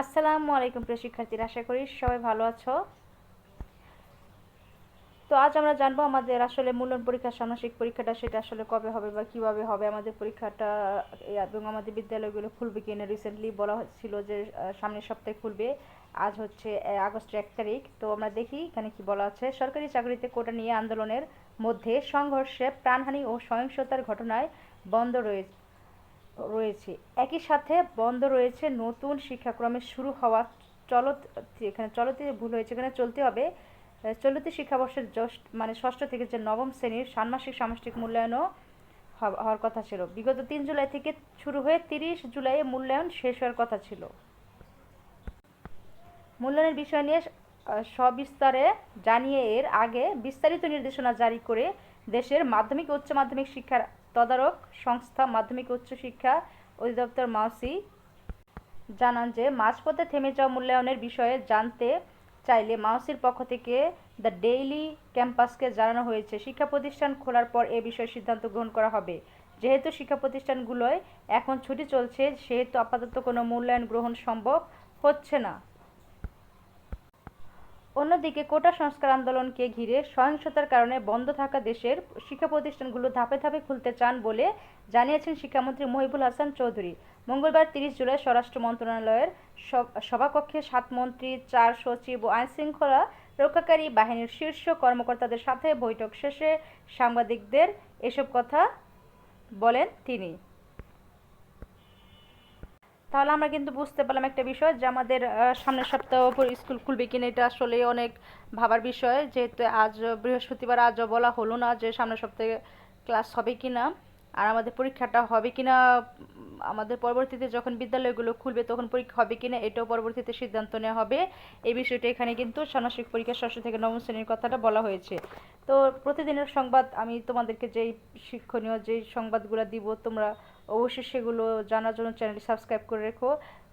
আসসালামু আলাইকুম প্রিয় শিক্ষার্থীরা আশা করি সবাই ভালো আছো। তো আজ আমরা জানব আমাদের আসলে মূল্যায়ন পরীক্ষা ষান্মাসিক পরীক্ষাটা সেটা আসলে কবে হবে বা কীভাবে হবে। আমাদের পরীক্ষাটা এবং আমাদের বিদ্যালয়গুলো খুলবে কিনা রিসেন্টলি বলা হচ্ছিল যে সামনের সপ্তাহে খুলবে। আজ হচ্ছে আহ, আগস্টের এক তারিখ। তো আমরা দেখি এখানে কি বলা আছে। সরকারি চাকরিতে কোটা নিয়ে আন্দোলনের মধ্যে সংঘর্ষে প্রাণহানি ও সহিংসতার ঘটনায় বন্ধ রয়েছে। রয়েছে। একই সাথে বন্ধ রয়েছে নতুন শিক্ষাক্রমে শুরু হওয়া। চলত এখানে চলতি ভুল হয়েছে, এখানে চলতে হবে। চলতি শিক্ষাবর্ষের ষষ্ঠ মানে ষষ্ঠ থেকে যে নবম শ্রেণির ষান্মাসিক সামষ্টিক মূল্যায়নও হওয়ার কথা ছিল। বিগত তিন জুলাই থেকে শুরু হয়ে তিরিশ জুলাইয়ে মূল্যায়ন শেষ হওয়ার কথা ছিল। মূল্যায়নের বিষয় নিয়ে সবিস্তারে জানিয়ে এর আগে বিস্তারিত নির্দেশনা জারি করে দেশের মাধ্যমিক উচ্চ মাধ্যমিক শিক্ষার তদারক সংস্থা মাধ্যমিক ও উচ্চ শিক্ষা অধিদপ্তর মাউসি জানান যে, মাঝপথে থেমে যাওয়া মূল্যায়নের বিষয়ে জানতে চাইলে মাউসির পক্ষ থেকে দ্য ডেইলি ক্যাম্পাসকে জানানো হয়েছে। শিক্ষা প্রতিষ্ঠান খোলার পর এ বিষয়ে সিদ্ধান্ত গ্রহণ করা হবে। যেহেতু শিক্ষা প্রতিষ্ঠানগুলোয় এখন ছুটি চলছে, সেহেতু আপাতত কোনো মূল্যায়ন গ্রহণ সম্ভব হচ্ছে না। অন্যদিকে কোটা সংস্কার আন্দোলনকে ঘিরে সহিংসতার কারণে বন্ধ থাকা দেশের শিক্ষা প্রতিষ্ঠানগুলো ধাপে ধাপে খুলতে চান বলে জানিয়েছেন শিক্ষামন্ত্রী মহিবুল হাসান চৌধুরী। মঙ্গলবার তিরিশ জুলাই স্বরাষ্ট্র মন্ত্রণালয়ের সভাকক্ষে সাত মন্ত্রী, চার সচিব ও আইনশৃঙ্খলা রক্ষাকারী বাহিনীর শীর্ষ কর্মকর্তাদের সাথে বৈঠক শেষে সাংবাদিকদের এসব কথা বলেন তিনি। তাহলে আমরা কিন্তু বুঝতে পারলাম একটা বিষয় যে আমাদের সামনের সপ্তাহ স্কুল খুলবে কিনা এটা আসলে অনেক ভাবার বিষয়। যেহেতু আজ বৃহস্পতিবার আজও বলা হলো না যে সামনের সপ্তাহে ক্লাস হবে কিনা। আর আমাদের পরীক্ষাটা হবে কিনা, আমাদের পরবর্তীতে যখন বিদ্যালয়গুলো খুলবে তখন পরীক্ষা হবে কিনা, এটাও পরবর্তীতে সিদ্ধান্ত নেওয়া হবে। এই বিষয়টা এখানে কিন্তু ষান্মাসিক পরীক্ষা ষষ্ঠ থেকে নবম শ্রেণির কথাটা বলা হয়েছে। তো প্রতিদিনের সংবাদ আমি তোমাদেরকে যেই শিক্ষণীয় যেই সংবাদগুলো দিব, তোমরা অবশ্যই সেগুলো জানার জন্য চ্যানেলটি সাবস্ক্রাইব করে রেখো।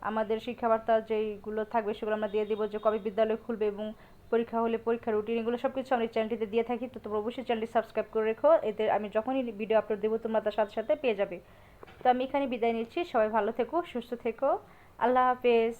আমাদের শিক্ষাবার্তা যেইগুলো থাকবে সেগুলো আমরা দিয়ে দিব যে কবে বিদ্যালয় খুলবে এবং পরীক্ষা হলে পরীক্ষার রুটিন এগুলো সব কিছু আমরা চ্যানেলটিতে দিয়ে থাকি। তো তোমরা অবশ্যই চ্যানেলটি সাবস্ক্রাইব করে রেখো। এতে আমি যখনই ভিডিও আপলোড দেবো, তোমরা তার সাথে সাথে পেয়ে যাবে। তো আমি এখানে বিদায় নিচ্ছি। সবাই ভালো থেকো, সুস্থ থেকো। আল্লাহ হাফেজ।